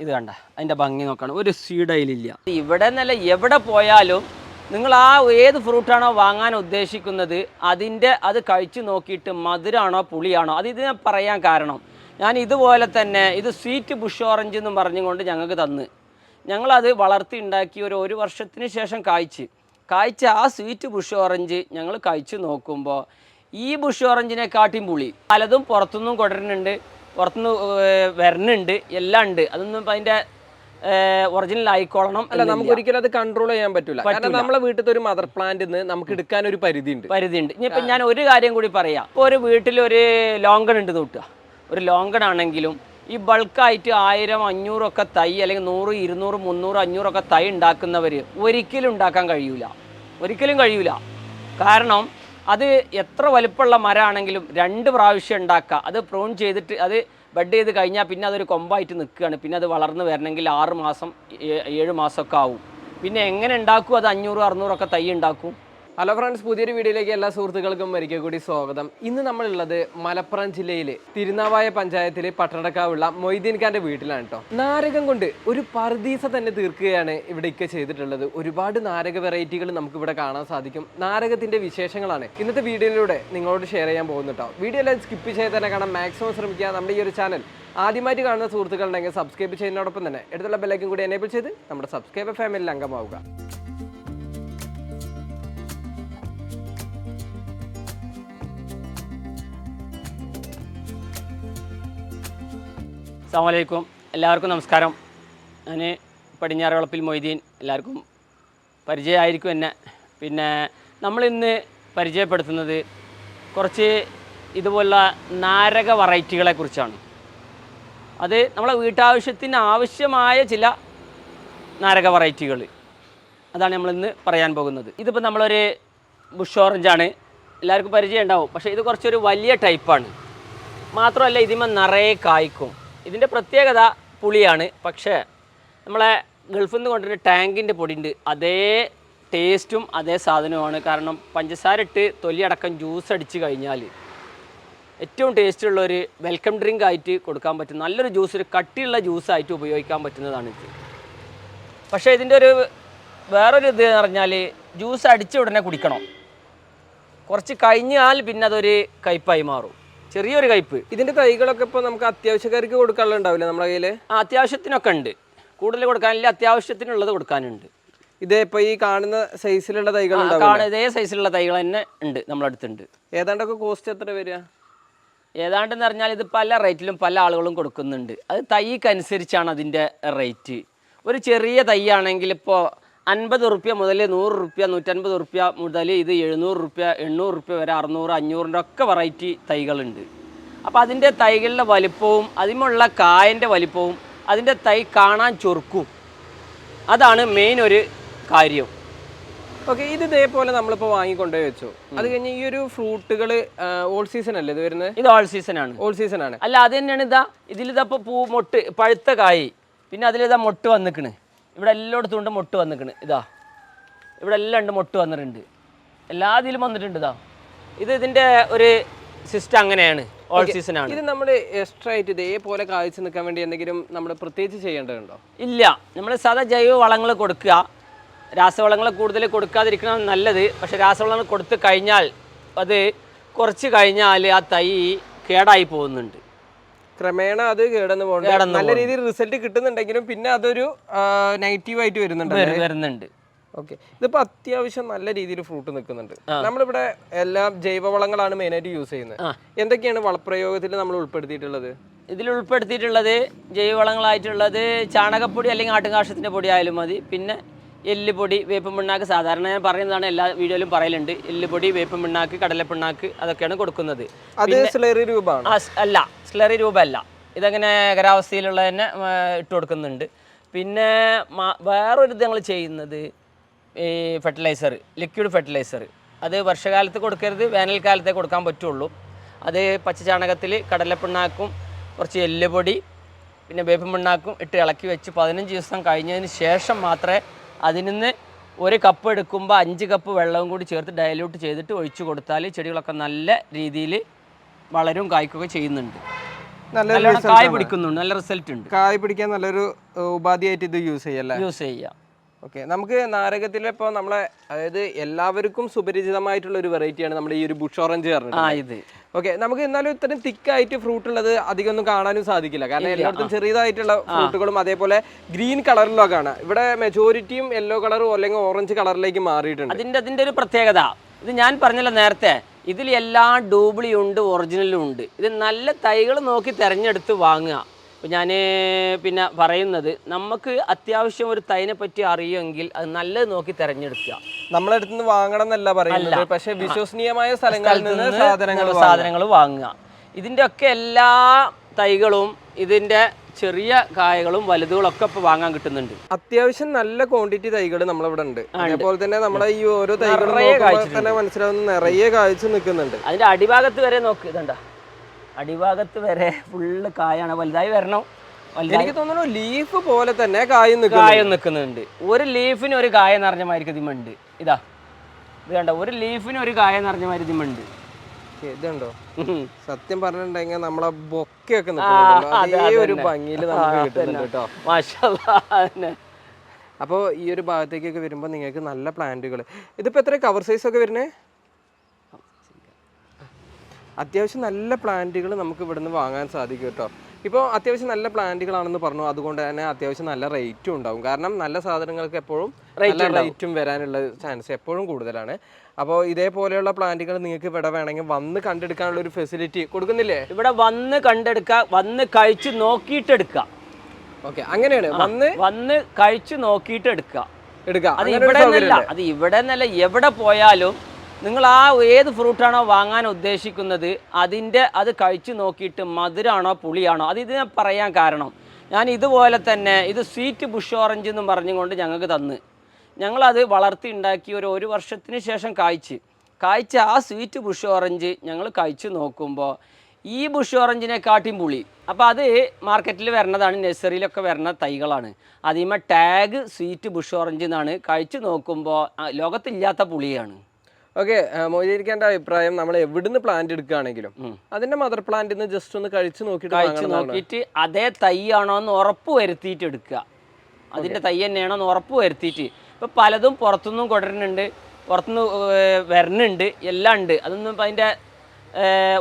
ഇത് കണ്ട അതിന്റെ ഭംഗി നോക്കണം. ഒരു സീഡയിലില്ല ഇവിടെ നിന്നല്ല എവിടെ പോയാലും നിങ്ങൾ ആ ഏത് ഫ്രൂട്ടാണോ വാങ്ങാൻ ഉദ്ദേശിക്കുന്നത് അതിന്റെ അത് കഴിച്ചു നോക്കിയിട്ട് മധുരമാണോ പുളിയാണോ അത് ഇത് ഞാൻ പറയാൻ കാരണം. ഞാൻ ഇതുപോലെ തന്നെ ഇത് സ്വീറ്റ് ബുഷ് ഓറഞ്ച് എന്നും പറഞ്ഞുകൊണ്ട് ഞങ്ങൾക്ക് തന്ന്. ഞങ്ങളത് വളർത്തി ഉണ്ടാക്കി ഒരു ഒരു വർഷത്തിന് ശേഷം കായ്ച്ച്. കായ്ച്ച ആ സ്വീറ്റ് ബുഷ് ഓറഞ്ച് ഞങ്ങൾ കഴിച്ചു നോക്കുമ്പോൾ ഈ ബുഷ് ഓറഞ്ചിനെക്കാട്ടിയും പുളി. പലതും പുറത്തുനിന്നും കൊണ്ടുവരുന്നുണ്ട്. പുറത്തുനിന്ന് വരണുണ്ട്. എല്ലാം ഉണ്ട്. അതൊന്നും അതിന്റെ അതിന്റെ ഒറിജിനൽ ആയിക്കോളണം അല്ല നമുക്ക് ഒരിക്കലും അത് കൺട്രോൾ ചെയ്യാൻ പറ്റില്ല കാരണം നമ്മളെ വീട്ടിലത്തെ ഒരു മദർ പ്ലാന്റ് നമുക്ക് എടുക്കാൻ ഒരു പരിധി ഉണ്ട് പരിധി ഉണ്ട് ഇനിയിപ്പോ ഞാൻ ഒരു കാര്യം കൂടി പറയാം. ഇപ്പോൾ ഒരു വീട്ടിൽ ഒരു ലോങ്കൺ ഉണ്ട് നോട്ടുക ഒരു ലോങ്കൺ ആണെങ്കിലും ഈ ബൾക്കായിട്ട് ആയിരം അഞ്ഞൂറൊക്കെ തൈ അല്ലെങ്കിൽ നൂറ് ഇരുന്നൂറ് മുന്നൂറ് അഞ്ഞൂറൊക്കെ തൈ ഉണ്ടാക്കുന്നവർ ഒരിക്കലും ഉണ്ടാക്കാൻ കഴിയൂല. ഒരിക്കലും കഴിയൂല. കാരണം അത് എത്ര വലുപ്പമുള്ള മരമാണെങ്കിലും രണ്ട് പ്രാവശ്യം ഉണ്ടാക്കുക. അത് പ്രൂൺ ചെയ്തിട്ട് അത് ബഡ് ചെയ്ത് കഴിഞ്ഞാൽ പിന്നെ അതൊരു കൊമ്പായിട്ട് നിൽക്കുകയാണ്. പിന്നെ അത് വളർന്ന് വരണമെങ്കിൽ ആറ് മാസം ഏഴ് മാസമൊക്കെ ആവും. പിന്നെ എങ്ങനെ ഉണ്ടാക്കും? അത് അഞ്ഞൂറ് അറുന്നൂറൊക്കെ തൈ ഉണ്ടാക്കും. ഹലോ ഫ്രണ്ട്സ് പുതിയൊരു വീഡിയോയിലേക്ക് എല്ലാ സുഹൃത്തുക്കൾക്കും ഒരിക്കൽ കൂടി സ്വാഗതം. ഇന്ന് നമ്മളുള്ളത് മലപ്പുറം ജില്ലയിലെ തിരുനാവായ പഞ്ചായത്തിലെ പട്ടണക്കാവുള്ള മൊയ്തീൻ ഖാന്റെ വീട്ടിലാണ് കേട്ടോ നാരകം കൊണ്ട് ഒരു പർദീസ തന്നെ തീർക്കുകയാണ് ഇവിടെ ഇക്ക ചെയ്തിട്ടുള്ളത്. ഒരുപാട് നാരക വെറൈറ്റികൾ നമുക്ക് ഇവിടെ കാണാൻ സാധിക്കും. നാരകത്തിന്റെ വിശേഷങ്ങളാണ് ഇന്നത്തെ വീഡിയോയിലൂടെ നിങ്ങളോട് ഷെയർ ചെയ്യാൻ പോകുന്നു കേട്ടോ വീഡിയോ എല്ലാം സ്കിപ്പ് ചെയ്ത് തന്നെ കാണാൻ മാക്സിമം ശ്രമിക്കുക. നമ്മുടെ ഈ ഒരു ചാനൽ ആദ്യമായിട്ട് കാണുന്ന സുഹൃത്തുക്കളുണ്ടെങ്കിൽ സബ്സ്ക്രൈബ് ചെയ്യുന്നതോടൊപ്പം തന്നെ എടുത്തുള്ള ബെല്ലൈക്കും കൂടി എനേബിൾ ചെയ്ത് നമ്മുടെ സബ്സ്ക്രൈബർ ഫാമിലിയിൽ അംഗമാവുക. അസ്സാമലൈക്കും എല്ലാവർക്കും നമസ്കാരം. ഞാൻ പടിഞ്ഞാറവളപ്പിൽ മൊയ്തീൻ എല്ലാവർക്കും പരിചയമായിരിക്കും എന്നെ. പിന്നെ നമ്മളിന്ന് പരിചയപ്പെടുത്തുന്നത് കുറച്ച് ഇതുപോലുള്ള നാരക വെറൈറ്റികളെ കുറിച്ചാണ് അത് നമ്മളെ വീട്ടാവശ്യത്തിന് ആവശ്യമായ ചില നാരക വെറൈറ്റികൾ അതാണ് നമ്മളിന്ന് പറയാൻ പോകുന്നത്. ഇതിപ്പോൾ നമ്മളൊരു ബുഷ് ഓറഞ്ചാണ് എല്ലാവർക്കും പരിചയം ഉണ്ടാവും പക്ഷേ ഇത് കുറച്ചൊരു വലിയ ടൈപ്പാണ് മാത്രമല്ല ഇതിമ നിറയെ കായ്ക്കും. ഇതിന്റെ പ്രത്യേകത പുളിയാണ്. പക്ഷേ നമ്മളെ ഗൾഫിൽ നിന്ന് കൊണ്ടുവരുന്ന ടാങ്കിന്റെ പൊടിയുണ്ട്. അതേ ടേസ്റ്റും അതേ സാധനവുമാണ്. കാരണം പഞ്ചസാര ഇട്ട് തൊലിയടക്കം ജ്യൂസ് അടിച്ച് കഴിഞ്ഞാൽ ഏറ്റവും ടേസ്റ്റുള്ള ഒരു വെൽക്കം ഡ്രിങ്ക് ആയിട്ട് കൊടുക്കാൻ പറ്റും നല്ലൊരു ജ്യൂസ് ഒരു കട്ടിയുള്ള ജ്യൂസായിട്ട് ഉപയോഗിക്കാൻ പറ്റുന്നതാണ് ഇത്. പക്ഷേ ഇതിന്റെ ഒരു വേറൊരു ഇത് എന്ന് പറഞ്ഞാൽ ജ്യൂസ് അടിച്ച് ഉടനെ കുടിക്കണം. കുറച്ച് കഴിഞ്ഞാൽ പിന്നെ അതൊരു കയ്പായി മാറും. ചെറിയൊരു കയ്പ് ഇതിന്റെ തൈകളൊക്കെ ഇപ്പൊ നമുക്ക് അത്യാവശ്യക്കാർക്ക് കൊടുക്കാനുള്ള ഉണ്ടാവില്ല നമ്മുടെ കയ്യിൽ? ആ അത്യാവശ്യത്തിനൊക്കെ ഉണ്ട്. കൂടുതൽ കൊടുക്കാനില്ല അത്യാവശ്യത്തിനുള്ളത് കൊടുക്കാനുണ്ട്. ഇതേ ഇപ്പൊ ഈ കാണുന്ന സൈസിലുള്ള തൈകൾ ഇതേ സൈസിലുള്ള തൈകൾ തന്നെ ഉണ്ട് നമ്മളെ അടുത്തുണ്ട്. ഏതാണ്ടൊക്കെ കോസ്റ്റ് എത്ര വരിക? ഏതാണ്ടെന്ന് പറഞ്ഞാൽ ഇത് പല റേറ്റിലും പല ആളുകളും കൊടുക്കുന്നുണ്ട്. അത് തൈക്കനുസരിച്ചാണ് അതിന്റെ റേറ്റ് ഒരു ചെറിയ തൈ ആണെങ്കിൽ ഇപ്പോൾ അൻപത് റുപ്യ മുതൽ നൂറ് റുപ്യ നൂറ്റൻപത് റുപ്യ മുതൽ ഇത് എഴുന്നൂറ് റുപ്യ എണ്ണൂറ് റുപ്യ വരെ അറുന്നൂറ് അഞ്ഞൂറിന്റെ ഒക്കെ വെറൈറ്റി തൈകളുണ്ട്. അപ്പോൾ അതിന്റെ തൈകളുടെ വലിപ്പവും അതിമുള്ള കായന്റെ വലിപ്പവും അതിന്റെ തൈ കാണാൻ ചൊറുക്കും. അതാണ് മെയിൻ ഒരു കാര്യം. ഓക്കെ ഇത് ഇതേപോലെ നമ്മളിപ്പോൾ വാങ്ങിക്കൊണ്ടുപോയി വെച്ചു. അത് കഴിഞ്ഞ് ഈ ഒരു ഫ്രൂട്ടുകൾ ഓൾ സീസൺ അല്ലേ ഇത് വരുന്നത്? ഇത് ഓൾ സീസൺ ആണ്. ഓൾ സീസൺ ആണ്. അല്ല അത് തന്നെയാണ് ഇതാ ഇതിലിതപ്പോൾ പൂ മൊട്ട് പഴുത്ത കായി പിന്നെ അതിലിതാ മൊട്ട് വന്നിക്കണ്. ഇവിടെ എല്ലായിടത്തും ഉണ്ട് മൊട്ട് വന്നിക്കണ്. ഇതാ. ഇവിടെ എല്ലാം ഉണ്ട് മൊട്ട് വന്നിട്ടുണ്ട്. എല്ലാ ഇതിലും വന്നിട്ടുണ്ട് ഇതാ. ഇത് ഇതിന്റെ ഒരു സിസ്റ്റം അങ്ങനെയാണ്. ഓൾ സീസൺ ആണ്. ഇത് നമ്മൾ എക്സ്ട്രാ ആയിട്ട് ഇതേപോലെ കാഴ്ച നിൽക്കാൻ വേണ്ടി എന്തെങ്കിലും നമ്മൾ പ്രത്യേകിച്ച് ചെയ്യേണ്ടതുണ്ടോ? ഇല്ല. നമ്മൾ സാധാ ജൈവ വളങ്ങൾ കൊടുക്കുക. രാസവളങ്ങൾ കൂടുതൽ കൊടുക്കാതിരിക്കണം നല്ലത്. പക്ഷേ രാസവളങ്ങൾ കൊടുത്തു കഴിഞ്ഞാൽ അത് കുറച്ച് കഴിഞ്ഞാൽ ആ തൈ കേടായി പോകുന്നുണ്ട്. ക്രമേണ അത് കേടന്ന് പോകുന്നുണ്ട് നല്ല രീതിയിൽ റിസൾട്ട് കിട്ടുന്നുണ്ടെങ്കിലും പിന്നെ അതൊരു നെഗറ്റീവ് ആയിട്ട് വരുന്നുണ്ട് വരു- വരുന്നുണ്ട്. ഓക്കെ ഇതിപ്പോ അത്യാവശ്യം നല്ല രീതിയിൽ ഫ്രൂട്ട് നിൽക്കുന്നുണ്ട്. നമ്മളിവിടെ എല്ലാം ജൈവവളങ്ങളാണ് മെയിനായിട്ട് യൂസ് ചെയ്യുന്നത്. എന്തൊക്കെയാണ് വളപ്രയോഗത്തിൽ നമ്മൾ ഉൾപ്പെടുത്തിയിട്ടുള്ളത്? ഇതിൽ ഉൾപ്പെടുത്തിയിട്ടുള്ളത് ജൈവവളങ്ങളായിട്ടുള്ളത് ചാണകപ്പൊടി അല്ലെങ്കിൽ ആട്ടുകാഷ്ടത്തിന്റെ പൊടി ആയാലും മതി. പിന്നെ എല്ലുപൊടി വേപ്പ് പിണ്ണാക്ക് സാധാരണ ഞാൻ പറയുന്നതാണ് എല്ലാ വീഡിയോയിലും പറയലുണ്ട്. എല്ലുപൊടി വേപ്പ് പിണ്ണാക്ക് കടലപ്പിണ്ണാക്ക് അതൊക്കെയാണ് കൊടുക്കുന്നത്. അത് സ്ലറി രൂപമാണ്. അല്ല. സ്ലറി രൂപമല്ല. ഇതങ്ങനെ ഖരാവസ്ഥയിലുള്ള തന്നെ ഇട്ട് കൊടുക്കുന്നുണ്ട്. പിന്നെ വേറൊരു ഇത് ഞങ്ങൾ ചെയ്യുന്നത് ഈ ഫെർട്ടിലൈസർ ലിക്വിഡ് ഫെർട്ടിലൈസർ അത് വർഷകാലത്ത് കൊടുക്കരുത് വേനൽക്കാലത്തേ കൊടുക്കാൻ പറ്റുള്ളൂ. അത് പച്ചചാണകത്തിൽ കടലപ്പിണ്ണാക്കും കുറച്ച് എല്ലുപൊടി പിന്നെ വേപ്പും പിണ്ണാക്കും ഇട്ട് ഇളക്കി വെച്ച് പതിനഞ്ച് ദിവസം കഴിഞ്ഞതിന് ശേഷം മാത്രമേ അതിൽ നിന്ന് ഒരു കപ്പ് എടുക്കുമ്പോൾ അഞ്ച് കപ്പ് വെള്ളവും കൂടി ചേർത്ത് ഡയലൂട്ട് ചെയ്തിട്ട് ഒഴിച്ചു കൊടുത്താൽ ചെടികളൊക്കെ നല്ല രീതിയിൽ വളരും കായ്ക്കൊക്കെ ചെയ്യുന്നുണ്ട്. നല്ല കായ് പിടിക്കുന്നുണ്ട്. നല്ല റിസൾട്ട് ഉണ്ട്. കായ് പിടിക്കാൻ നല്ലൊരു ഉപാധിയായിട്ട് ഇത് യൂസ് ചെയ്യല്ലേ യൂസ് ചെയ്യാം. ഓക്കെ നമുക്ക് നാരകത്തിൽ ഇപ്പോൾ നമ്മളെ അതായത് എല്ലാവർക്കും സുപരിചിതമായിട്ടുള്ള ഒരു വെറൈറ്റിയാണ് നമ്മുടെ ഈ ഒരു ബുഷ് ഓറഞ്ച് ആ പറഞ്ഞത് ഇത്. ഓക്കെ നമുക്ക് എന്നാലും ഇത്രയും തിക്കായിട്ട് ഫ്രൂട്ട് ഉള്ളത് അധികം ഒന്നും കാണാനും സാധിക്കില്ല. കാരണം എല്ലായിടത്തും ചെറിയതായിട്ടുള്ള ഫ്രൂട്ടുകളും അതേപോലെ ഗ്രീൻ കളറിലോ കാണാം ഇവിടെ മെജോറിറ്റിയും യെല്ലോ കളറും അല്ലെങ്കിൽ ഓറഞ്ച് കളറിലേക്ക് മാറിയിട്ടുണ്ട്. അതിന്റെ അതിന്റെ ഒരു പ്രത്യേകത. ഇത് ഞാൻ പറഞ്ഞല്ലോ നേരത്തെ. ഇതിൽ എല്ലാ ഡൂപ്ലിയും ഉണ്ട് ഒറിജിനലും ഉണ്ട്. ഇത് നല്ല തൈകൾ നോക്കി തിരഞ്ഞെടുത്ത് വാങ്ങുക. അപ്പം ഞാൻ പിന്നെ പറയുന്നത് നമുക്ക് അത്യാവശ്യം ഒരു തൈനെ പറ്റി അറിയുമെങ്കിൽ അത് നല്ലത് നോക്കി തിരഞ്ഞെടുക്കുക. നമ്മളെ അടുത്ത് നിന്ന് വാങ്ങണം എന്നല്ല പറയുന്നത്. പക്ഷെ വിശ്വസനീയമായ സ്ഥലങ്ങളിൽ നിന്ന് സാധനങ്ങൾ സാധനങ്ങൾ വാങ്ങുക. ഇതിന്റെ ഒക്കെ എല്ലാ തൈകളും ഇതിന്റെ ചെറിയ കായകളും വലുതുകളും ഒക്കെ ഇപ്പോൾ വാങ്ങാൻ കിട്ടുന്നുണ്ട്. അത്യാവശ്യം നല്ല ക്വാണ്ടിറ്റി തൈകൾ നമ്മളിവിടെ ഉണ്ട്. അതേപോലെ തന്നെ നമ്മുടെ ഈ ഓരോ തൈകളും തന്നെ മനസ്സിലാവുന്ന നിറയെ കാഴ്ച നിൽക്കുന്നുണ്ട്. അതിന്റെ അടിഭാഗത്ത് വരെ നോക്ക് ഇതണ്ട? അടിഭാഗത്ത് വരെ ഫുള്ള് കായാണ് വലുതായി വരണം. എനിക്ക് തോന്നുന്നു ലീഫ് പോലെ തന്നെ കായും കായം നിൽക്കുന്നുണ്ട്. ഒരു ലീഫിന് ഒരു കായ നിറഞ്ഞ മാതിരി ഇതിമുണ്ട്. ഇതാ ഇത് കണ്ട? ഒരു ലീഫിന് ഒരു കായ നിറഞ്ഞ മാതിരി ഇതിമുണ്ട്. ഇതുണ്ടോ? കണ്ടോ സത്യം പറഞ്ഞിട്ടുണ്ടെങ്കിൽ നമ്മളെ ബൊക്കെയൊക്കെ ഒരു ഭംഗിയിൽ നമുക്ക് കിട്ടുന്നുണ്ട് കേട്ടോ. അപ്പോ അപ്പോൾ ഈ ഒരു ഭാഗത്തേക്കൊക്കെ വരുമ്പോൾ നിങ്ങൾക്ക് നല്ല പ്ലാന്റുകൾ. ഇതിപ്പോ എത്ര കവർ സൈസ് ഒക്കെ വരുന്നേ? അത്യാവശ്യം നല്ല പ്ലാന്റുകൾ നമുക്ക് ഇവിടുന്ന് വാങ്ങാൻ സാധിക്കും കേട്ടോ. ഇപ്പോൾ അത്യാവശ്യം നല്ല പ്ലാന്റുകളാണെന്ന് പറഞ്ഞു. അതുകൊണ്ട് തന്നെ അത്യാവശ്യം നല്ല റേറ്റും ഉണ്ടാവും. കാരണം നല്ല സാധനങ്ങൾക്ക് എപ്പോഴും റേറ്റും വരാനുള്ള ചാൻസ് എപ്പോഴും കൂടുതലാണ്. അപ്പോൾ ഇതേപോലെയുള്ള പ്ലാന്റുകൾ നിങ്ങൾക്ക് ഇവിടെ വേണമെങ്കിൽ വന്ന് കണ്ടെടുക്കാനുള്ള ഒരു ഫെസിലിറ്റി കൊടുക്കുന്നില്ലേ? ഇവിടെ വന്ന് കണ്ടെടുക്കുക വന്ന് കഴിച്ച് നോക്കിയിട്ട് എടുക്കുക ഓക്കെ അങ്ങനെയാണ് വന്ന് വന്ന് കഴിച്ച് നോക്കിയിട്ട് എടുക്കുക എടുക്കാം. അത് ഇവിടെ നിന്നല്ല അത് ഇവിടെ നിന്നല്ല എവിടെ പോയാലും നിങ്ങൾ ആ ഏത് ഫ്രൂട്ടാണോ വാങ്ങാൻ ഉദ്ദേശിക്കുന്നത് അതിന്റെ അത് കഴിച്ച് നോക്കിയിട്ട് മധുരമാണോ പുളിയാണോ അത് ഇത് ഞാൻ പറയാൻ കാരണം. ഞാൻ ഇതുപോലെ തന്നെ ഇത് സ്വീറ്റ് ബുഷ് ഓറഞ്ച് എന്നും പറഞ്ഞുകൊണ്ട് ഞങ്ങൾക്ക് തന്ന്. ഞങ്ങളത് വളർത്തി ഉണ്ടാക്കി ഒരു ഒരു വർഷത്തിന് ശേഷം കായ്ച്ച്. കായ്ച്ച ആ സ്വീറ്റ് ബുഷ് ഓറഞ്ച് ഞങ്ങൾ കഴിച്ചു നോക്കുമ്പോൾ ഈ ബുഷ് ഓറഞ്ചിനെക്കാട്ടിയും പുളി. അപ്പോൾ അത് മാർക്കറ്റിൽ വരുന്നതാണ് നഴ്സറിയിലൊക്കെ വരുന്ന തൈകളാണ്. അതിന്മേൽ ടാഗ് സ്വീറ്റ് ബുഷ് ഓറഞ്ച് എന്നാണ് കഴിച്ചു നോക്കുമ്പോൾ ലോകത്തില്ലാത്ത പുളിയാണ്. ഓക്കെ മോചരിക്കേണ്ട അഭിപ്രായം നമ്മൾ എവിടുന്ന് പ്ലാന്റ് എടുക്കുകയാണെങ്കിലും അതിന്റെ അതിന്റെ മദർ പ്ലാന്റിൽ നിന്ന് ജസ്റ്റ് ഒന്ന് കഴിച്ചു നോക്കിയിട്ട് കഴിച്ചു നോക്കിയിട്ട് അതേ തൈ ആണോ എന്ന് ഉറപ്പ് വരുത്തിയിട്ട് എടുക്കുക. അതിന്റെ തൈ തന്നെയാണോ എന്ന് ഉറപ്പ് വരുത്തിയിട്ട് ഇപ്പം പലതും പുറത്തുനിന്നും കൊണ്ടുവരുന്നുണ്ട്. പുറത്തുനിന്ന് വരുന്നുണ്ട്. എല്ലാം ഉണ്ട്. അതൊന്നും ഇപ്പം അതിന്റെ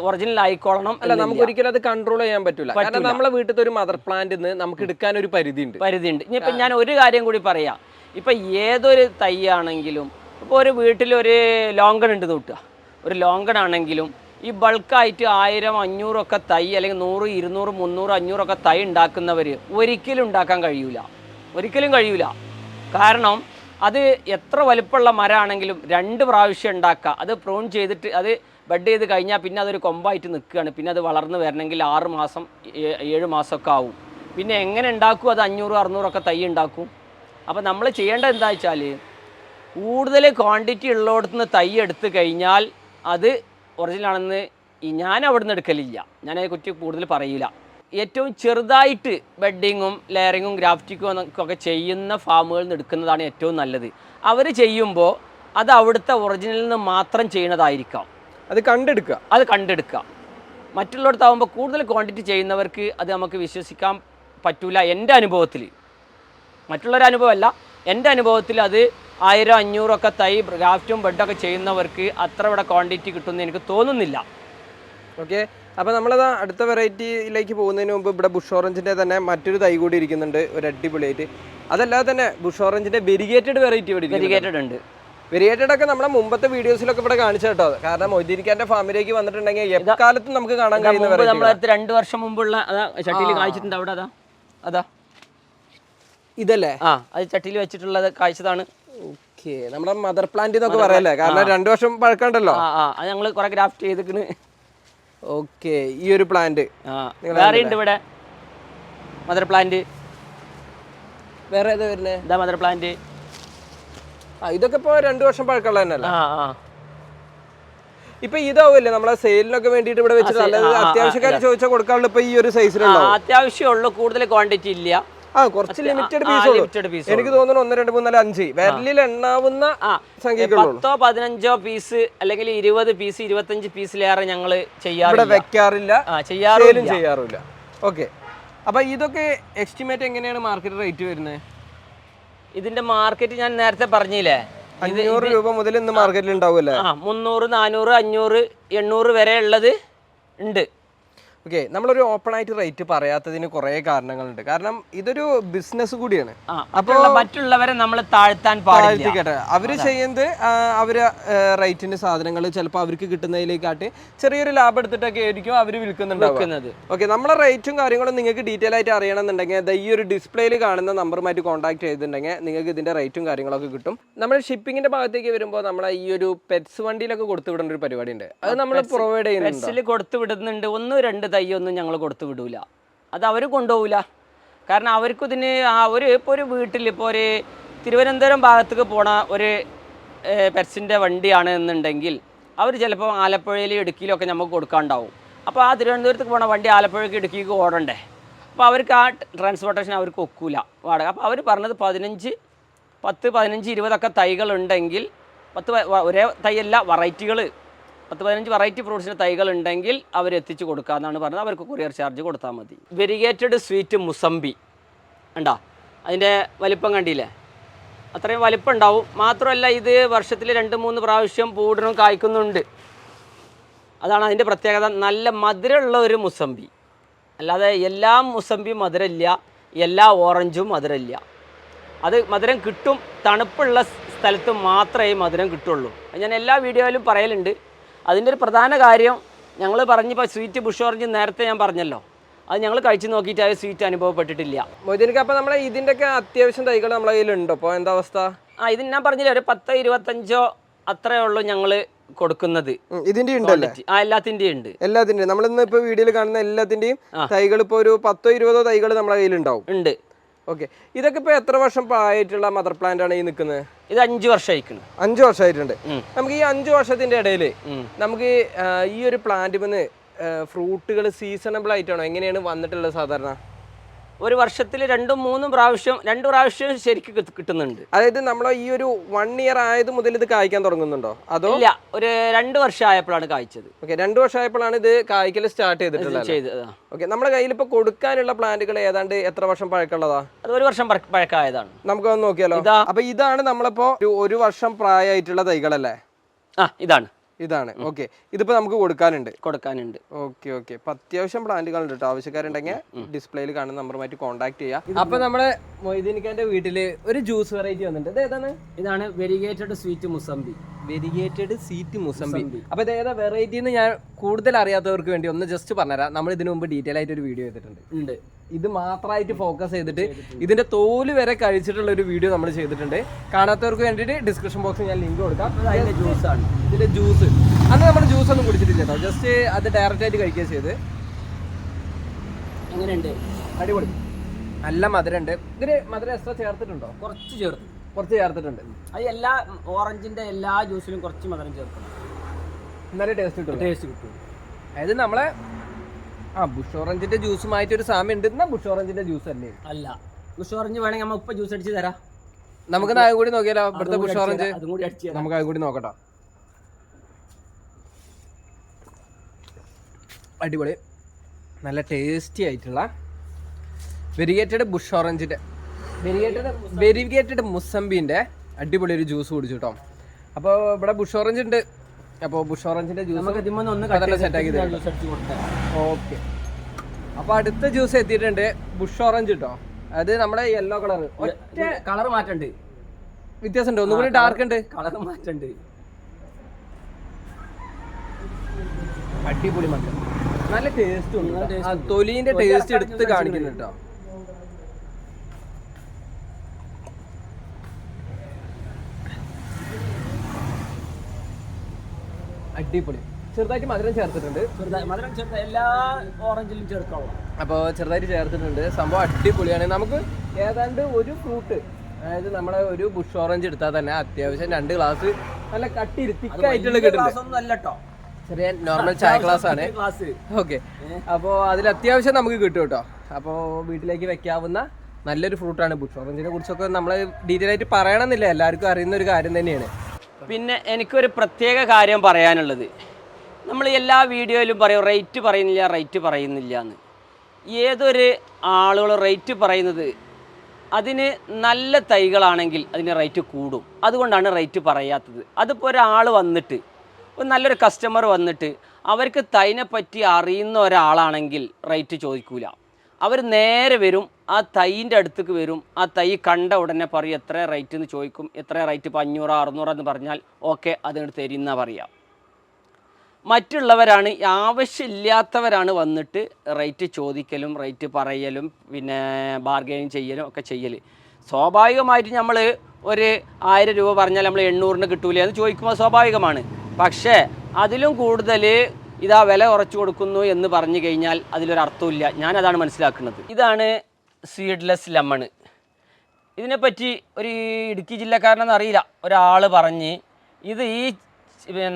ഒറിജിനൽ ആയിക്കോളണം അല്ല നമുക്ക് ഒരിക്കലും അത് കൺട്രോൾ ചെയ്യാൻ പറ്റില്ല കാരണം നമ്മളെ വീട്ടിൽ ഒരു മദർ പ്ലാന്റ് നമുക്ക് എടുക്കാൻ ഒരു പരിധി ഉണ്ട് പരിധി പരിധിയുണ്ട് ഇനിയിപ്പം ഞാൻ ഒരു കാര്യം കൂടി പറയാം. ഇപ്പം ഏതൊരു തൈയാണെങ്കിലും ഇപ്പോൾ ഒരു വീട്ടിൽ ഒരു ലോങ്കൺ ഉണ്ട് തൊട്ടുക ഒരു ലോങ്കൺ ആണെങ്കിലും ഈ ബൾക്കായിട്ട് ആയിരം അഞ്ഞൂറൊക്കെ തൈ അല്ലെങ്കിൽ നൂറ് ഇരുന്നൂറ് മുന്നൂറ് അഞ്ഞൂറൊക്കെ തൈ ഉണ്ടാക്കുന്നവർ ഒരിക്കലും ഉണ്ടാക്കാൻ കഴിയൂല. ഒരിക്കലും കഴിയൂല. കാരണം അത് എത്ര വലുപ്പമുള്ള മരമാണെങ്കിലും രണ്ട് പ്രാവശ്യം ഉണ്ടാക്കുക. അത് പ്രൂൺ ചെയ്തിട്ട് അത് ബഡ് ചെയ്ത് കഴിഞ്ഞാൽ പിന്നെ അതൊരു കൊമ്പായിട്ട് നിൽക്കുകയാണ്. പിന്നെ അത് വളർന്ന് വരണമെങ്കിൽ ആറ് മാസം ഏഴ് മാസമൊക്കെ ആവും. പിന്നെ എങ്ങനെ ഉണ്ടാക്കും? അത് അഞ്ഞൂറ് അറുന്നൂറൊക്കെ തൈ ഉണ്ടാക്കും. അപ്പോൾ നമ്മൾ ചെയ്യേണ്ടത് എന്താ വെച്ചാൽ കൂടുതൽ ക്വാണ്ടിറ്റി ഉള്ളിടത്തുനിന്ന് തൈ എടുത്തു കഴിഞ്ഞാൽ അത് ഒറിജിനൽ ആണെന്ന് ഞാൻ അവിടുന്ന് എടുക്കലില്ല. അതിനെ കൂടുതൽ പറയില്ല ഏറ്റവും ചെറുതായിട്ട് ബെഡിങ്ങും ലെയറിങ്ങും ഗ്രാഫ്റ്റിക്കും ഒക്കെ ചെയ്യുന്ന ഫാമുകളിൽ നിന്ന് എടുക്കുന്നതാണ് ഏറ്റവും നല്ലത്. അവർ ചെയ്യുമ്പോൾ അത് അവിടുത്തെ ഒറിജിനലിൽ നിന്ന് മാത്രം ചെയ്യുന്നതായിരിക്കാം. അത് കണ്ടെടുക്കുക. അത് കണ്ടെടുക്കുക. മറ്റുള്ളിടത്താവുമ്പോൾ കൂടുതൽ ക്വാണ്ടിറ്റി ചെയ്യുന്നവർക്ക് അത് നമുക്ക് വിശ്വസിക്കാൻ പറ്റൂല. എന്റെ അനുഭവത്തിൽ മറ്റുള്ളവരുടെ അനുഭവമല്ല എന്റെ അനുഭവത്തിൽ അത് ആയിരം അഞ്ഞൂറൊക്കെ തൈ ഗ്രാഫ്റ്റും ബെഡൊക്കെ ചെയ്യുന്നവർക്ക് അത്ര ഇവിടെ ക്വാണ്ടിറ്റി കിട്ടുമെന്ന് എനിക്ക് തോന്നുന്നില്ല. ഓക്കെ. അപ്പൊ നമ്മളത് അടുത്ത വെറൈറ്റിയിലേക്ക് പോകുന്നതിന് മുമ്പ് ഇവിടെ ബുഷ് ഓറഞ്ചിന്റെ തന്നെ മറ്റൊരു തൈ കൂടി ഇരിക്കുന്നുണ്ട് ഒരു അടിപൊളിയായിട്ട്. അതല്ലാതെ തന്നെ ബുഷ് ഓറഞ്ചിന്റെ വെരിഗേറ്റഡ് വെറൈറ്റി ഇവിടെ. വെരിഗേറ്റഡ് ഉണ്ട്. വെരിയേറ്റഡ് ഒക്കെ നമ്മുടെ മുമ്പത്തെ വീഡിയോസിലൊക്കെ ഇവിടെ കാണിച്ചു കേട്ടോ. കാരണം മൊയ്തിരിക്കാന്റെ ഫാമിലേക്ക് വന്നിട്ടുണ്ടെങ്കിൽ എക്കാലത്തും നമുക്ക് കാണാൻ കഴിയുന്ന രണ്ട് വർഷം മുമ്പുള്ള ചട്ടിയിൽ കായ്ച്ചിട്ടുണ്ട്. അവിടെ അതാ. അതാ. ഇതല്ലേ? ആ അത് ചട്ടിയിൽ വെച്ചിട്ടുള്ളത് കാഴ്ചതാണ് ഓക്കെ നമ്മുടെ മദർ പ്ലാന്റ് എന്നൊക്കെ പറയല്ലേ? കാരണം രണ്ടു വർഷം പഴക്കമുണ്ടല്ലോ. ആ അത് ഞങ്ങൾ കുറെ ഗ്രാഫ്റ്റ് ചെയ്തിക്കണ് ഓക്കെ ഈ ഒരു പ്ലാന്റ് വേറെ ഉണ്ട് ഇവിടെ മദർ പ്ലാന്റ് വേറെ ഏതാ വരുന്നത് ഇതാ മദർ പ്ലാന്റ് ആ ഇതൊക്കെ ഇപ്പൊ രണ്ടു വർഷം പഴക്കമുള്ള തന്നെയല്ല? ഇപ്പൊ ഇതാവില്ലേ നമ്മളെ സെയിലിനൊക്കെ വേണ്ടിയിട്ട് ഇവിടെ വെച്ചിട്ട് അല്ലാതെ അത്യാവശ്യക്കാർ ചോദിച്ചാൽ കൊടുക്കാനുള്ള ഇപ്പൊ ഈ ഒരു സൈസിലുള്ള അത്യാവശ്യമുള്ളൂ കൂടുതൽ ക്വാണ്ടിറ്റി ഇല്ല. ആ കുറച്ച് ലിമിറ്റഡ് പീസ് limited എനിക്ക് തോന്നുന്നു ഒന്ന് രണ്ട് മൂന്ന് നാല് അഞ്ച്. വിരലിൽ എണ്ണാവുന്ന പത്തോ പതിനഞ്ചോ പീസ് അല്ലെങ്കിൽ ഇരുപത് പീസ് ഇരുപത്തഞ്ച് പീസിലേറെ ഞങ്ങൾ ചെയ്യാറില്ല. വെക്കാറില്ല. ചെയ്യാറും ചെയ്യാറില്ല ഓക്കെ. അപ്പൊ ഇതൊക്കെ എസ്റ്റിമേറ്റ് എങ്ങനെയാണ് മാർക്കറ്റ് റേറ്റ് വരുന്നത് ഇതിന്റെ മാർക്കറ്റ് ഞാൻ നേരത്തെ പറഞ്ഞില്ലേ? അഞ്ഞൂറ് രൂപ മുതൽ ഇന്ന് മാർക്കറ്റിൽ ഉണ്ടാവുമല്ലേ മുന്നൂറ് നാനൂറ് അഞ്ഞൂറ് എണ്ണൂറ് വരെ ഉള്ളത് ഉണ്ട്. ഓക്കെ നമ്മളൊരു ഓപ്പൺ ആയിട്ട് റേറ്റ് പറയാത്തതിന് കുറെ കാരണങ്ങളുണ്ട്. കാരണം ഇതൊരു ബിസിനസ് കൂടിയാണ്. അപ്പോൾ മറ്റുള്ളവരെ നമ്മൾ താഴ്ത്താൻ പാടില്ല. താഴ്ത്തിക്കട്ടെ. അവർ ചെയ്യുന്നത് അവർ റേറ്റിന്റെ സാധനങ്ങൾ ചിലപ്പോൾ അവർക്ക് കിട്ടുന്നതിലേക്കാട്ടി ചെറിയൊരു ലാഭം എടുത്തിട്ടൊക്കെ ആയിരിക്കും അവർ വിൽക്കുന്നുണ്ട് ഓക്കെ നമ്മളെ റേറ്റും കാര്യങ്ങളും നിങ്ങൾക്ക് ഡീറ്റെയിൽ ആയിട്ട് അറിയണമെന്നുണ്ടെങ്കിൽ ദാ ഈ ഒരു ഡിസ്പ്ലേയിൽ കാണുന്ന നമ്പറുമായിട്ട് കോൺടാക്ട് ചെയ്തിട്ടുണ്ടെങ്കിൽ നിങ്ങൾക്ക് ഇതിന്റെ റേറ്റും കാര്യങ്ങളൊക്കെ കിട്ടും. നമ്മൾ ഷിപ്പിങ്ങിന്റെ ഭാഗത്തേക്ക് വരുമ്പോൾ നമ്മളെ ഈ ഒരു പെറ്റ്സ് വണ്ടിയിലൊക്കെ കൊടുത്തു വിടേണ്ട ഒരു പരിപാടി ഉണ്ട് അത് നമ്മൾ പ്രൊവൈഡ് ചെയ്യുന്നുണ്ട്? കൊടുത്തു വിടുന്നുണ്ട്. ഒന്ന് രണ്ട് തൈയൊന്നും ഞങ്ങൾ കൊടുത്തു വിടൂല. അത് അവർ കൊണ്ടുപോകില്ല കാരണം അവർക്കും ഇതിന് ആ ഒരു ഇപ്പോൾ ഒരു വീട്ടിൽ ഇപ്പോൾ ഒരു തിരുവനന്തപുരം ഭാഗത്തേക്ക് പോണ ഒരു പെർസിന്റെ വണ്ടിയാണ് എന്നുണ്ടെങ്കിൽ അവർ ചിലപ്പോൾ ആലപ്പുഴയിൽ ഇടുക്കിയിലും ഒക്കെ നമുക്ക് കൊടുക്കാണ്ടാവും. അപ്പോൾ ആ തിരുവനന്തപുരത്തേക്ക് പോണ വണ്ടി ആലപ്പുഴയ്ക്ക് ഇടുക്കിക്ക് ഓടണ്ടേ? അപ്പോൾ അവർക്ക് ആ ട്രാൻസ്പോർട്ടേഷൻ അവർക്ക് ഒക്കൂല വാടക. അപ്പോൾ അവർ പറഞ്ഞത് പതിനഞ്ച് പത്ത് പതിനഞ്ച് ഇരുപതൊക്കെ തൈകളുണ്ടെങ്കിൽ പത്ത് ഒരേ തൈയല്ല വെറൈറ്റികൾ പത്ത് പതിനഞ്ച് വെറൈറ്റി ഫ്രൂട്ട്സിന്റെ തൈകൾ ഉണ്ടെങ്കിൽ അവർ എത്തിച്ചു കൊടുക്കാമെന്നാണ് പറഞ്ഞത്. അവർക്ക് കൊറിയർ ചാർജ് കൊടുത്താൽ മതി. വെരിഗേറ്റഡ് സ്വീറ്റ് മുസംബി ഉണ്ടോ അതിന്റെ വലിപ്പം കണ്ടില്ലേ? അത്രയും വലിപ്പം ഉണ്ടാവും മാത്രമല്ല ഇത് വർഷത്തിൽ രണ്ട് മൂന്ന് പ്രാവശ്യം പൂടണം കായ്ക്കുന്നുണ്ട്. അതാണ് അതിന്റെ പ്രത്യേകത. നല്ല മധുരമുള്ള ഒരു മുസംബി അല്ലാതെ എല്ലാ മുസമ്പിയും മധുരമില്ല. എല്ലാ ഓറഞ്ചും മധുരമില്ല. അത് മധുരം കിട്ടും. തണുപ്പുള്ള സ്ഥലത്ത് മാത്രമേ മധുരം കിട്ടുള്ളൂ. ഞാൻ എല്ലാ വീഡിയോയിലും പറയലുണ്ട്. അതിന്റെ ഒരു പ്രധാന കാര്യം ഞങ്ങൾ പറഞ്ഞപ്പോൾ സ്വീറ്റ് ബുഷ് ഓറഞ്ച് നേരത്തെ ഞാൻ പറഞ്ഞല്ലോ. അത് ഞങ്ങൾ കഴിച്ചു നോക്കിയിട്ട് ആ സ്വീറ്റ് അനുഭവപ്പെട്ടിട്ടില്ല. മൊയ്തീനിക്ക് അപ്പോൾ നമ്മളെ ഇതിന്റെയൊക്കെ ഒക്കെ അത്യാവശ്യം തൈകൾ നമ്മളെ കയ്യിലുണ്ടോ? അപ്പോൾ എന്താ അവസ്ഥ? ആ ഇത് ഞാൻ പറഞ്ഞില്ല ഒരു പത്ത് ഇരുപത്തഞ്ചോ അത്രേ ഉള്ളൂ ഞങ്ങൾ കൊടുക്കുന്നത്. ഇതിന്റെ ഉണ്ടല്ലേ. ആ എല്ലാത്തിന്റെ ഉണ്ട്. എല്ലാത്തിന്റെയും നമ്മളിന്ന് ഇപ്പൊ വീഡിയോയിൽ കാണുന്ന എല്ലാത്തിന്റെയും തൈകൾ ഇപ്പൊ ഒരു പത്തോ ഇരുപതോ തൈകൾ നമ്മളെ കയ്യിലുണ്ടാവും. ഉണ്ട്. ഓക്കെ. ഇതൊക്കെ ഇപ്പൊ എത്ര വർഷം ആയിട്ടുള്ള മദർ പ്ലാന്റ് ആണ് ഈ നിൽക്കുന്നത്? ഇത് അഞ്ച് വർഷമായിക്കണം അഞ്ച് വർഷമായിട്ടുണ്ട്. നമുക്ക് ഈ അഞ്ച് വർഷത്തിന്റെ ഇടയിൽ നമുക്ക് ഈ ഒരു പ്ലാന്റ് വന്ന് ഫ്രൂട്ടുകൾ സീസണബിൾ ആയിട്ടാണോ? എങ്ങനെയാണ് വന്നിട്ടുള്ളത് സാധാരണ? ഒരു വർഷത്തിൽ രണ്ടും മൂന്നും പ്രാവശ്യം രണ്ട് പ്രാവശ്യം ശരിക്കും കിട്ടുന്നുണ്ട്. അതായത് നമ്മൾ ഈ ഒരു വൺ ഇയർ ആയത് മുതൽ ഇത് കായ്ക്കാൻ തുടങ്ങുന്നുണ്ടോ? അതോ? ഇല്ല ഒരു രണ്ട് വർഷം ആയപ്പോഴാണ് കായ്ച്ചത്. ഓക്കെ രണ്ടു വർഷമായപ്പോഴാണ് ഇത് കായ്ക്കൽ സ്റ്റാർട്ട് ചെയ്തിട്ടുള്ളത് ചെയ്ത് ഓക്കെ നമ്മുടെ കയ്യിൽ ഇപ്പൊ കൊടുക്കാനുള്ള പ്ലാന്റുകൾ ഏതാണ്ട് എത്ര വർഷം പഴക്കമുള്ളതാ? അത് ഒരു വർഷം പഴക്കായതാണ്. പഴക്കമായതാണ് നമുക്ക് ഒന്ന് നോക്കിയാലോ. അപ്പൊ ഇതാണ് നമ്മളിപ്പോ ഒരു വർഷം പ്രായമായിട്ടുള്ള തൈകളല്ലേ? ആ ഇതാണ്. ഇതാണ്. ഓക്കെ. ഇതിപ്പോ നമുക്ക് കൊടുക്കാനുണ്ട്. കൊടുക്കാനുണ്ട്. Okay okay. അപ്പൊ അത്യാവശ്യം പ്ലാന്റുകൾ ഉണ്ട് കേട്ടോ. ആവശ്യക്കാരുണ്ടെങ്കിൽ ഡിസ്പ്ലേയിൽ കാണുന്ന നമ്പറുമായിട്ട് കോൺടാക്ട് ചെയ്യാം. അപ്പൊ നമ്മുടെ മൊയ്തീനിക്കാന്റെ വീട്ടിൽ ഒരു ജ്യൂസ് വെറൈറ്റി വന്നിട്ടുണ്ട്. ഏതാണ്? ഇതാണ് variegated sweet mosambi variegated sweet mosambi അപ്പൊ ഇത് ഏതാ വെറൈറ്റി എന്ന് ഞാൻ കൂടുതൽ അറിയാത്തവർക്ക് വേണ്ടി ഒന്ന് ജസ്റ്റ് പറഞ്ഞുതരാം. നമ്മൾ ഇതിനു മുമ്പ് ഡീറ്റെയിൽ ആയിട്ട് ഒരു വീഡിയോ ചെയ്തിട്ടുണ്ട്. ഉണ്ട്. ഇത് മാത്രമായിട്ട് ഫോക്കസ് ചെയ്തിട്ട് ഇതിന്റെ തോൽ വരെ കഴിച്ചിട്ടുള്ള ഒരു വീഡിയോ നമ്മൾ ചെയ്തിട്ടുണ്ട്. കാണാത്തവർക്ക് വേണ്ടിയിട്ട് ഡിസ്ക്രിപ്ഷൻ ബോക്സിൽ ഞാൻ ലിങ്ക് കൊടുക്കാം. ജ്യൂസ് ആണ്. ഇതിന്റെ ജ്യൂസ് അന്ന് നമ്മൾ ജ്യൂസ് ഒന്നും കുടിച്ചിട്ടില്ല കേട്ടോ. ജസ്റ്റ് അത് ഡയറക്റ്റ് ആയിട്ട് കഴിക്കുക ചെയ്ത്. അങ്ങനെയുണ്ട്. അടിപൊളി. നല്ല മധുരമുണ്ട്. ഇതിന് മധുരം എക്സ്ട്രാ ചേർത്തിട്ടുണ്ടോ? കുറച്ച് ചേർത്ത്. കുറച്ച് ചേർത്തിട്ടുണ്ട്. അത് എല്ലാ ഓറഞ്ചിന്റെ എല്ലാ ജ്യൂസിലും കുറച്ച് മധുരം ചേർക്കണം നല്ല ടേസ്റ്റ് കിട്ടും ടേസ്റ്റ് കിട്ടും. അതായത് നമ്മളെ ആ ബുഷ് ഓറഞ്ചിന്റെ ജ്യൂസുമായിട്ട് ഒരു സാമ്യം ഉണ്ട് എന്നാ ബുഷ് ഓറഞ്ചിന്റെ ജ്യൂസ് അല്ലേ? അല്ല. ബുഷ് ഓറഞ്ച് വേണമെങ്കിൽ നമ്മൾ ഇപ്പൊ ജ്യൂസ് അടിച്ച് തരാം. നമുക്ക് നായം കൂടി നോക്കിയാലോ? ഇവിടുത്തെ ബുഷ് ഓറഞ്ച് നമുക്ക് അത് കൂടി നോക്കട്ടോ. അടിപൊളി. നല്ല ടേസ്റ്റി ആയിട്ടുള്ള വെരിഗേറ്റഡ് ബുഷ് ഓറഞ്ചിന്റെ വെരിഗേറ്റഡ് വെരിഗേറ്റഡ് മുസമ്പിന്റെ അടിപൊളി ഒരു ജ്യൂസ് കുടിച്ചു കേട്ടോ അപ്പോൾ ഇവിടെ ബുഷ് ഓറഞ്ച് ഉണ്ട്. അപ്പോൾ ബുഷ് ഓറഞ്ചിന്റെ ജ്യൂസ് ഒന്ന് കൊടുത്തരാം ഓക്കെ അപ്പോൾ അടുത്ത ജ്യൂസ് എത്തിയിട്ടുണ്ട് ബുഷ് ഓറഞ്ച് കേട്ടോ അത് നമ്മുടെ യെല്ലോ കളർ ഒറ്റ കളർ മാറ്റണ്ട്. വ്യത്യാസം വ്യത്യാസമുണ്ട്? ഒന്നുകൂടി ഡാർക്ക് ഉണ്ട്. കളർ മാറ്റണ്ട്. അടിപൊളി മട്ടൻ നല്ല ടേസ്റ്റ് ഉണ്ട്. തൊലിന്റെ ടേസ്റ്റ് എടുത്ത് ജ്യൂസ് കാണിക്കുന്നു കേട്ടോ അടിപൊളി. ചെറുതായിട്ട് മധുരം ചേർത്തിട്ടുണ്ട്. മധുരം ചേർത്ത എല്ലാ ഓറഞ്ചിലും ചേർക്കണം അപ്പോൾ ചെറുതായിട്ട് ചേർത്തിട്ടുണ്ട്. സംഭവം അടിപൊളിയാണ്. നമുക്ക് ഏതാണ്ട് ഒരു ഫ്രൂട്ട് അതായത് നമ്മളെ ഒരു ബുഷ് ഓറഞ്ച് എടുത്താൽ തന്നെ അത്യാവശ്യം രണ്ട് ഗ്ലാസ് നല്ല കട്ടി തിക്കായിട്ടുള്ള കിട്ടുന്നുണ്ട്. ചെറിയ നോർമൽ ചായ ക്ലാസ് ആണ്. ക്ലാസ് ഓക്കെ അപ്പോൾ അതിൽ അത്യാവശ്യം നമുക്ക് കിട്ടും കേട്ടോ. അപ്പോൾ വീട്ടിലേക്ക് വെക്കാവുന്ന നല്ലൊരു ഫ്രൂട്ടാണ് ബുഷ് ഓറഞ്ചിനെ കുറിച്ചൊക്കെ നമ്മൾ ഡീറ്റെയിൽ ആയിട്ട് പറയണമെന്നില്ല. എല്ലാവർക്കും അറിയുന്ന ഒരു കാര്യം തന്നെയാണ്. പിന്നെ എനിക്കൊരു പ്രത്യേക കാര്യം പറയാനുള്ളത്. നമ്മൾ എല്ലാ വീഡിയോയിലും പറയും റേറ്റ് പറയുന്നില്ല റേറ്റ് പറയുന്നില്ല എന്ന്. ഏതൊരു ആളുകൾ റേറ്റ് പറയുന്നത് അതിന് നല്ല തൈകളാണെങ്കിൽ അതിന് റേറ്റ് കൂടും. അതുകൊണ്ടാണ് റേറ്റ് പറയാത്തത്. അതിപ്പോൾ ഒരാൾ വന്നിട്ട് നല്ലൊരു കസ്റ്റമർ വന്നിട്ട് അവർക്ക് തൈനെ പറ്റി അറിയുന്ന ഒരാളാണെങ്കിൽ റേറ്റ് ചോദിക്കൂല. അവർ നേരെ വരും ആ തൈന്റെ അടുത്തേക്ക് വരും ആ തൈ കണ്ട ഉടനെ പറയും എത്ര റേറ്റ് എന്ന് ചോദിക്കും എത്ര റേറ്റ് ഇപ്പോൾ അഞ്ഞൂറ് അറുന്നൂറ് എന്ന് പറഞ്ഞാൽ ഓക്കെ അതിന് തരുന്ന പറയാം. മറ്റുള്ളവരാണ് ആവശ്യമില്ലാത്തവരാണ് വന്നിട്ട് റേറ്റ് ചോദിക്കലും റേറ്റ് പറയലും പിന്നെ ബാർഗെയിൻ ചെയ്യലും ഒക്കെ ചെയ്യൽ സ്വാഭാവികമായിട്ട് നമ്മൾ ഒരു ആയിരം രൂപ പറഞ്ഞാൽ നമ്മൾ എണ്ണൂറിന് കിട്ടൂല? എന്ന് ചോദിക്കുമ്പോൾ സ്വാഭാവികമാണ്. പക്ഷേ അതിലും കൂടുതൽ ഇതാ വില കുറച്ചു കൊടുക്കുന്നു എന്ന് പറഞ്ഞു കഴിഞ്ഞാൽ അതിലൊരു അർത്ഥമില്ല ഞാനതാണ് മനസ്സിലാക്കുന്നത്. ഇതാണ് സീഡ്ലെസ് ലെമണ് ഇതിനെപ്പറ്റി ഒരു ഇടുക്കി ജില്ലക്കാരനെന്ന് അറിയില്ല. ഒരാൾ പറഞ്ഞ് ഇത് ഈ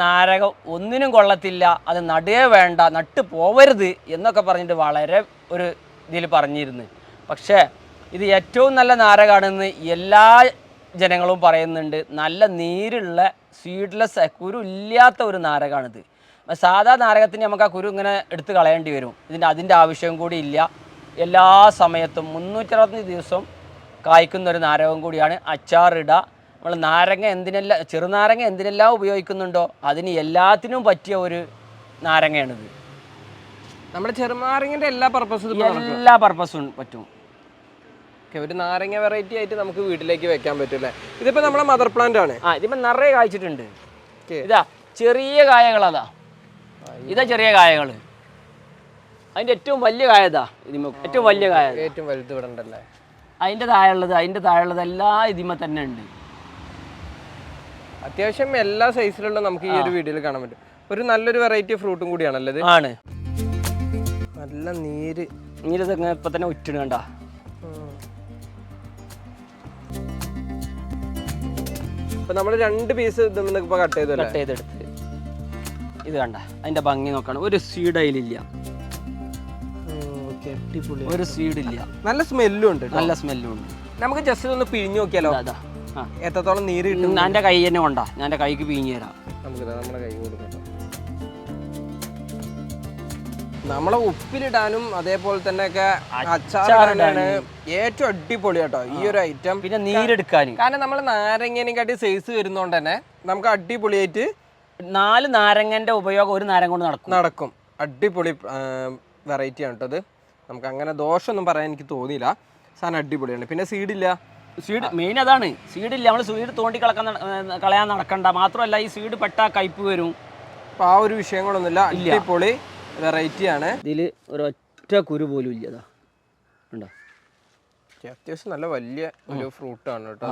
നാരകം ഒന്നിനും കൊള്ളത്തില്ല അത് നടുകേ വേണ്ട നട്ട് പോവരുത് എന്നൊക്കെ പറഞ്ഞിട്ട് വളരെ ഒരു ഇതിൽ പറഞ്ഞിരുന്നു. പക്ഷേ ഇത് ഏറ്റവും നല്ല നാരകാണെന്ന് എല്ലാ ജനങ്ങളും പറയുന്നുണ്ട്. നല്ല നീരുള്ള സീഡ്ലെസ് കുരു ഇല്ലാത്ത ഒരു നാരകാണിത്. സാധാ നാരകത്തിന് നമുക്ക് ആ കുരു ഇങ്ങനെ എടുത്ത് കളയേണ്ടി വരും. ഇതിന്റെ അതിന്റെ ആവശ്യവും കൂടി ഇല്ല. എല്ലാ സമയത്തും മുന്നൂറ്ററുപത്തഞ്ച് ദിവസം കായ്ക്കുന്ന ഒരു നാരകം കൂടിയാണ് അച്ചാറിട. നമ്മൾ നാരങ്ങ എന്തിനെല്ലാം ചെറുനാരങ്ങ എന്തിനെല്ലാം ഉപയോഗിക്കുന്നുണ്ടോ അതിന് എല്ലാത്തിനും പറ്റിയ ഒരു നാരങ്ങയാണിത്. നമ്മുടെ ചെറുനാരങ്ങന്റെ എല്ലാ പർപ്പസും എല്ലാ പർപ്പസും പറ്റും. ഒരു നാരങ്ങ വെറൈറ്റി ആയിട്ട് നമുക്ക് വീട്ടിലേക്ക് വെക്കാൻ പറ്റും അല്ലേ ഇതിപ്പോ നമ്മളെ മദർ പ്ലാന്റ് ആണ്. ആ ഇതിപ്പോ നിറയെ കായ്ച്ചിട്ടുണ്ട്. ഇതാ ചെറിയ കായകളതാ ഇതാ. ചെറിയ കായകൾ അതിന്റെ ഏറ്റവും വലിയ കായതാ ഇതിമ ഏറ്റവും വലിയ കായ ഏറ്റവും വലുത് ഇവിടെ ഉണ്ടല്ലേ? അതിന്റെ താഴെയുള്ളത് അതിന്റെ താഴെയുള്ളത് എല്ലാ ഇതിമ തന്നെ ഉണ്ട്. അത്യാവശ്യം എല്ലാ സൈസിലുള്ള നമുക്ക് ഈ ഒരു വീഡിയോയിൽ കാണാൻ പറ്റും. ഒരു നല്ലൊരു വെറൈറ്റി ഫ്രൂട്ടും കൂടിയാണല്ലോ ഇത്? ആണ്. നല്ല നീര്. നീര് ഇപ്പൊ തന്നെ ഉറ്റിടും ഇപ്പൊ നമ്മൾ രണ്ട് പീസ് കട്ട് ചെയ്തല്ലേ കട്ട് ചെയ്തെടുത്ത് ഇത് കണ്ട അതിന്റെ ഭംഗി നോക്കണം. ഒരു സീഡ് അതിലില്ല. ഒരു സീഡ് ഇല്ല. നല്ല സ്മെല്ലും ഉണ്ട്. നല്ല സ്മെല്ലും ഉണ്ട്. നമുക്ക് ജസ്റ്റ് ഒന്ന് പിഴിഞ്ഞു നോക്കിയാലോ? എത്രത്തോളം നീര് കിട്ടും? ഞാൻ കൈ തന്നെ കൊണ്ടാ. ഞാൻ കൈക്ക് പിഴിഞ്ഞു തരാം. നമുക്ക് നമ്മുടെ കൈ കൊടുക്കാം. നമ്മളെ ഉപ്പിലിടാനും അതേപോലെ തന്നെ ഒക്കെ അച്ചാറിടാനാണ് ഏറ്റവും അടിപൊളി കേട്ടോ ഈ ഒരു ഐറ്റം പിന്നെ നീരെടുക്കാൻ കാരണം നമ്മൾ നാരങ്ങേനെക്കാട്ടി സൈസ് വരുന്നോണ്ട് തന്നെ നമുക്ക് അടിപൊളിയായിട്ട് നാല് നാരങ്ങന്റെ ഉപയോഗം ഒരു നാരങ്ങ കൊണ്ട് നടക്കും. നടക്കും. അടിപൊളി വെറൈറ്റി ആണ് കേട്ടോ ഇത്. നമുക്ക് അങ്ങനെ ദോഷമൊന്നും പറയാൻ എനിക്ക് തോന്നിയില്ല. സാധനം അടിപൊളിയാണ്. പിന്നെ സീഡില്ല സീഡ് മെയിൻ അതാണ്. സീഡില്ല നമ്മൾ സീഡ് തോണ്ടി കളക്കാൻ കളയാൻ നടക്കണ്ട. മാത്രമല്ല ഈ സീഡ് പെട്ടാ കയ്പ് വരും. അപ്പോൾ ആ ഒരു വിഷയങ്ങളൊന്നുമില്ല. അടിപൊളി. വെറൈറ്റി ആണ്. ഇതിൽ ഒരൊറ്റ കുരു പോലും ഇല്ല അതാ ഉണ്ടോ? അത്യാവശ്യം നല്ല വലിയ ഒരു ഫ്രൂട്ടാണ് കേട്ടോ